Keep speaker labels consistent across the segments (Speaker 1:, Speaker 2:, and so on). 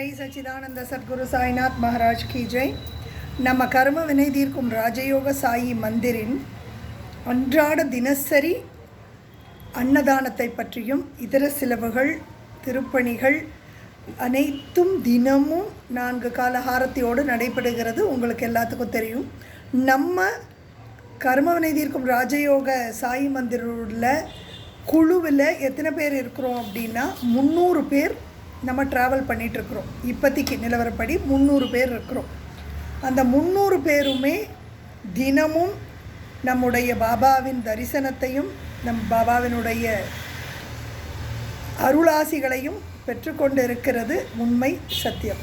Speaker 1: ஜெய் சச்சிதானந்த சத்குரு சாய்நாத் மகாராஜ் கி ஜெய். நம்ம கர்ம வினை தீர்க்கும் ராஜயோக சாயி மந்திரின் அன்றாட தினசரி அன்னதானத்தை பற்றியும் இதர சிலவுகள் திருப்பணிகள் அனைத்தும் தினமும் நான்கு கால ஹாரத்தியோடு நடைபெறுகிறது. உங்களுக்கு எல்லாத்துக்கும் தெரியும். நம்ம கர்மவினை தீர்க்கும் ராஜயோக சாயி மந்திரில் குழுவில் எத்தனை பேர் இருக்கிறோம் அப்படின்னா முந்நூறு பேர் நம்ம ட்ராவல் பண்ணிகிட்ருக்குறோம் இப்போதைக்கு நிலவரப்படி முந்நூறு பேர் இருக்கிறோம். அந்த முந்நூறு பேருமே தினமும் நம்முடைய பாபாவின் தரிசனத்தையும் நம் பாபாவினுடைய அருளாசிகளையும் பெற்றுக்கொண்டு இருக்கிறது உண்மை சத்தியம்.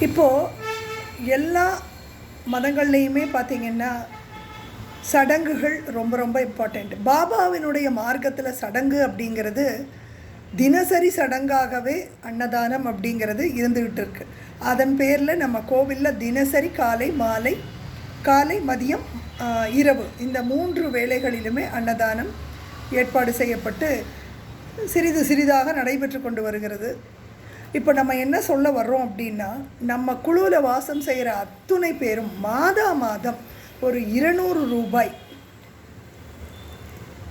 Speaker 1: இப்போது எல்லா மதங்கள்லேயுமே பார்த்திங்கன்னா சடங்குகள் ரொம்ப ரொம்ப இம்பார்ட்டண்ட் பாபாவினுடைய மார்க்கத்தில் சடங்கு அப்படிங்கிறது தினசரி சடங்காகவே அன்னதானம் அப்படிங்கிறது இருந்துக்கிட்டு இருக்கு அதன் பேரில் நம்ம கோவிலில் தினசரி காலை மாலை காலை மதியம் இரவு இந்த மூன்று வேளைகளிலுமே அன்னதானம் ஏற்பாடு செய்யப்பட்டு சிறிது சிறிதாக நடைபெற்று கொண்டு வருகிறது. இப்போ நம்ம என்ன சொல்ல வர்றோம் அப்படின்னா நம்ம குழுவில் வாசம் செய்கிற அத்துணை பேரும் மாதா மாதம் ஒரு இருநூறு ரூபாய்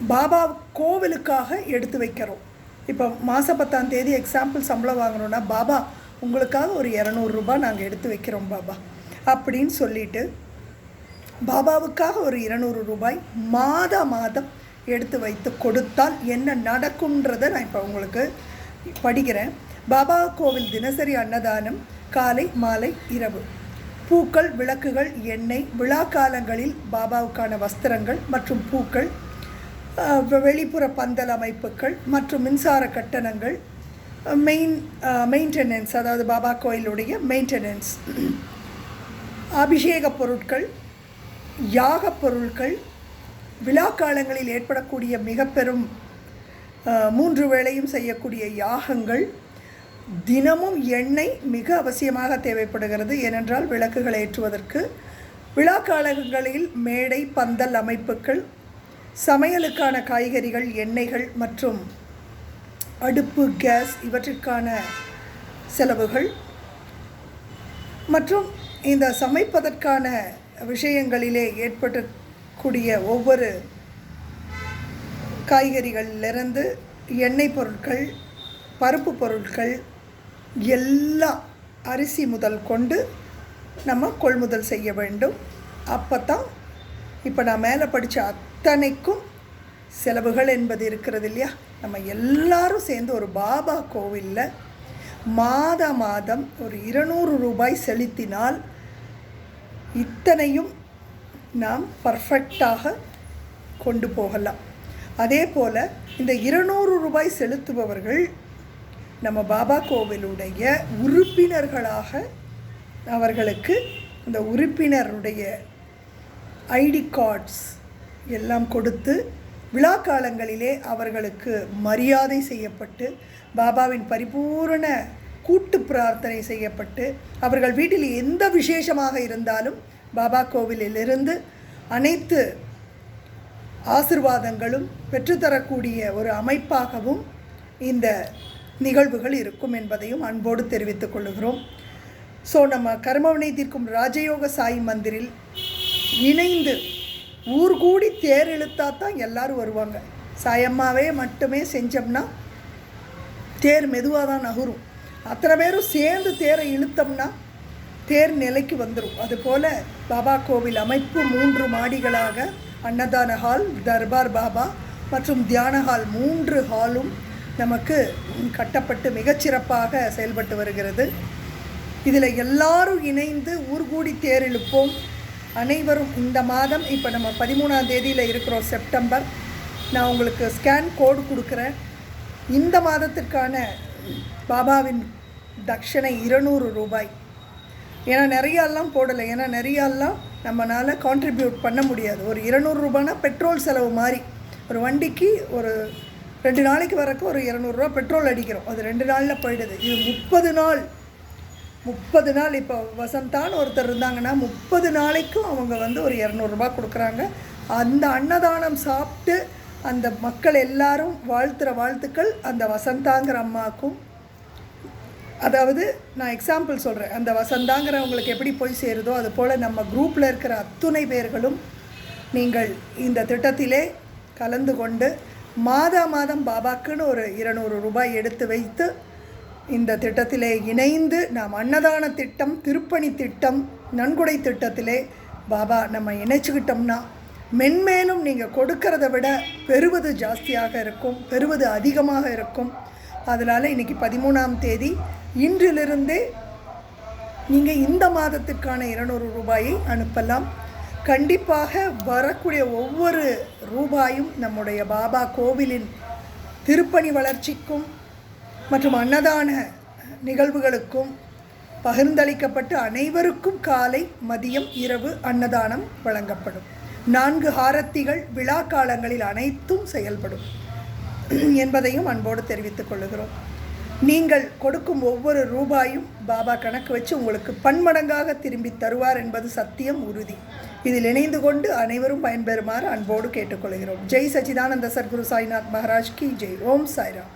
Speaker 1: பாபா கோவிலுக்காக எடுத்து வைக்கிறோம். இப்போ மாத பத்தாம் தேதி எக்ஸாம்பிள் சம்பளம் வாங்கணுன்னா பாபா உங்களுக்காக ஒரு இரநூறுபா நாங்கள் எடுத்து வைக்கிறோம் பாபா. அப்படின்னு சொல்லிட்டு பாபாவுக்காக ஒரு இருநூறு ரூபாய் மாத மாதம் எடுத்து வைத்து கொடுத்தால் என்ன நடக்கும்ன்றதை நான் இப்போ உங்களுக்கு படிக்கிறேன். பாபா கோவில் தினசரி அன்னதானம் காலை மாலை இரவு. பூக்கள் விளக்குகள் எண்ணெய் விழா காலங்களில் பாபாவுக்கான வஸ்திரங்கள் மற்றும் பூக்கள் வெளிப்புற பந்தல் அமைப்புகள் மற்றும் மின்சார கட்டணங்கள் மெயின் மெயின்டெனன்ஸ் அதாவது பாபா கோயிலுடைய மெயின்டெனன்ஸ் அபிஷேக பொருட்கள் யாகப் பொருட்கள் விழா காலங்களில் ஏற்படக்கூடிய மிக பெரும் மூன்று வேளையும் செய்யக்கூடிய யாகங்கள் தினமும் எண்ணெய் மிக அவசியமாக தேவைப்படுகிறது. ஏனென்றால் விளக்குகளை ஏற்றுவதற்கு விழா காலங்களில் மேடை பந்தல் அமைப்புகள் சமையலுக்கான காய்கறிகள் எண்ணெய்கள் மற்றும் அடுப்பு கேஸ் இவற்றிற்கான செலவுகள். மற்றும் இந்த சமைப்பதற்கான விஷயங்களிலே ஏற்படக்கூடிய ஒவ்வொரு காய்கறிகளிலிருந்து எண்ணெய் பொருட்கள் பருப்பு பொருட்கள் எல்லாம் அரிசி முதல் கொண்டு நம்ம கொள்முதல் செய்ய வேண்டும். அப்போ தான் இப்போ நான் மேலே படித்த அத்தனைக்கும் செலவுகள் என்பது இருக்கிறது இல்லையா நம்ம எல்லாரும் சேர்ந்து ஒரு பாபா கோவிலில் மாத மாதம் ஒரு இருநூறு ரூபாய் செலுத்தினால் இத்தனையும் நாம் பர்ஃபெக்டாக கொண்டு போகலாம். அதே போல் இந்த இருநூறு ரூபாய் செலுத்துபவர்கள் நம்ம பாபா கோவிலுடைய உறுப்பினர்களாக அவர்களுக்கு இந்த உறுப்பினருடைய ஐடி கார்ட்ஸ் எல்லாம் கொடுத்து விழா காலங்களிலே அவர்களுக்கு மரியாதை செய்யப்பட்டு பாபாவின் பரிபூரண கூட்டு பிரார்த்தனை செய்யப்பட்டு அவர்கள் வீட்டில் எந்த விசேஷமாக இருந்தாலும் பாபா கோவிலிலிருந்து அனைத்து ஆசிர்வாதங்களும் பெற்றுத்தரக்கூடிய ஒரு அமைப்பாகவும் இந்த நிகழ்வுகள் இருக்கும் என்பதையும் அன்போடு தெரிவித்துக் கொள்கிறோம். ஸோ நம்ம கர்மவினை தீர்க்கும் ராஜயோக சாய் மந்திரில் இணைந்து ஊர் கூடி தேர் இழுத்தா தான் எல்லாரும் வருவாங்க. சாயம்மாவே மட்டுமே செஞ்சோம்னா தேர் மெதுவாக தான் நகரும். அத்தனை பேரும் சேர்ந்து தேரை இழுத்தோம்னா தேர் நிலைக்கு வந்துடும் அதுபோல் பாபா கோவில் அமைப்பு மூன்று மாடிகளாக அன்னதான ஹால் தர்பார் பாபா மற்றும் தியான ஹால் மூன்று ஹாலும் நமக்கு கட்டப்பட்டு மிகச்சிறப்பாக செயல்பட்டு வருகிறது. இதில் எல்லாரும் இணைந்து ஊர்கூடி தேர் இழுப்போம். அனைவரும் இந்த மாதம் இப்போ நம்ம பதிமூணாம் தேதியில் இருக்கிறோம் செப்டம்பர். நான் உங்களுக்கு ஸ்கேன் கோடு கொடுக்குறேன். இந்த மாதத்திற்கான பாபாவின் தட்சணை இருநூறு ரூபாய். ஏன்னா நிறையாலாம் போடலை. ஏன்னா நிறையாலாம் நம்மளால் கான்ட்ரிபியூட் பண்ண முடியாது. ஒரு இருநூறு பெட்ரோல் செலவு மாதிரி ஒரு வண்டிக்கு ஒரு ரெண்டு நாளைக்கு வரக்கு ஒரு இரநூறுவா பெட்ரோல் அடிக்கிறோம். அது ரெண்டு நாளில் போயிடுது. இது முப்பது நாள். முப்பது நாள் இப்போ வசந்தான்னு ஒருத்தர் இருந்தாங்கன்னா முப்பது நாளைக்கும் அவங்க வந்து ஒரு இரநூறுபா கொடுக்குறாங்க. அந்த அன்னதானம் சாப்பிட்டு அந்த மக்கள் எல்லாரும் வாழ்த்துற வாழ்த்துக்கள் அந்த வசந்தாங்கிற அம்மாவுக்கும் அதாவது நான் எக்ஸாம்பிள் சொல்கிறேன் அந்த வசந்தாங்கிறவங்களுக்கு எப்படி போய் சேருதோ அது போல் நம்ம குரூப்பில் இருக்கிற அத்துணை பேர்களும் நீங்கள் இந்த திட்டத்திலே கலந்து கொண்டு மாதா மாதம் பாபாக்குன்னு ஒரு இருநூறு ரூபாய் எடுத்து வைத்து இந்த திட்டத்திலே இணைந்து நாம் அன்னதான திட்டம் திருப்பணி திட்டம் நன்கொடை திட்டத்திலே பாபா நம்ம இணைச்சிக்கிட்டோம்னா மென்மேலும் நீங்கள் கொடுக்கறத விட பெறுவது ஜாஸ்தியாக இருக்கும் பெறுவது அதிகமாக இருக்கும். அதனால் இன்றைக்கி பதிமூணாம் தேதி இன்றிலிருந்தே நீங்கள் இந்த மாதத்துக்கான இருநூறு ரூபாயை அனுப்பலாம். கண்டிப்பாக வரக்கூடிய ஒவ்வொரு ரூபாயும் நம்முடைய பாபா கோவிலின் திருப்பணி வளர்ச்சிக்கும் மற்றும் அன்னதான நிகழ்வுகளுக்கும் பகிர்ந்தளிக்கப்பட்டு அனைவருக்கும் காலை மதியம் இரவு அன்னதானம் வழங்கப்படும். நான்கு ஹாரத்திகள் விழா காலங்களில் அனைத்தும் செயல்படும் என்பதையும் அன்போடு தெரிவித்துக் கொள்கிறோம் நீங்கள் கொடுக்கும் ஒவ்வொரு ரூபாயும் பாபா கணக்கு வச்சு உங்களுக்கு பன்மடங்காக திரும்பி தருவார் என்பது சத்தியம் உறுதி. இதில் இணைந்து கொண்டு அனைவரும் பயன்பெறுமாறு அன்போடு கேட்டுக்கொள்கிறோம் ஜெய் சச்சிதானந்த சத்குரு சாய்நாத் மகாராஜ் கி. ஜெய். ஓம் சாய்ராம்.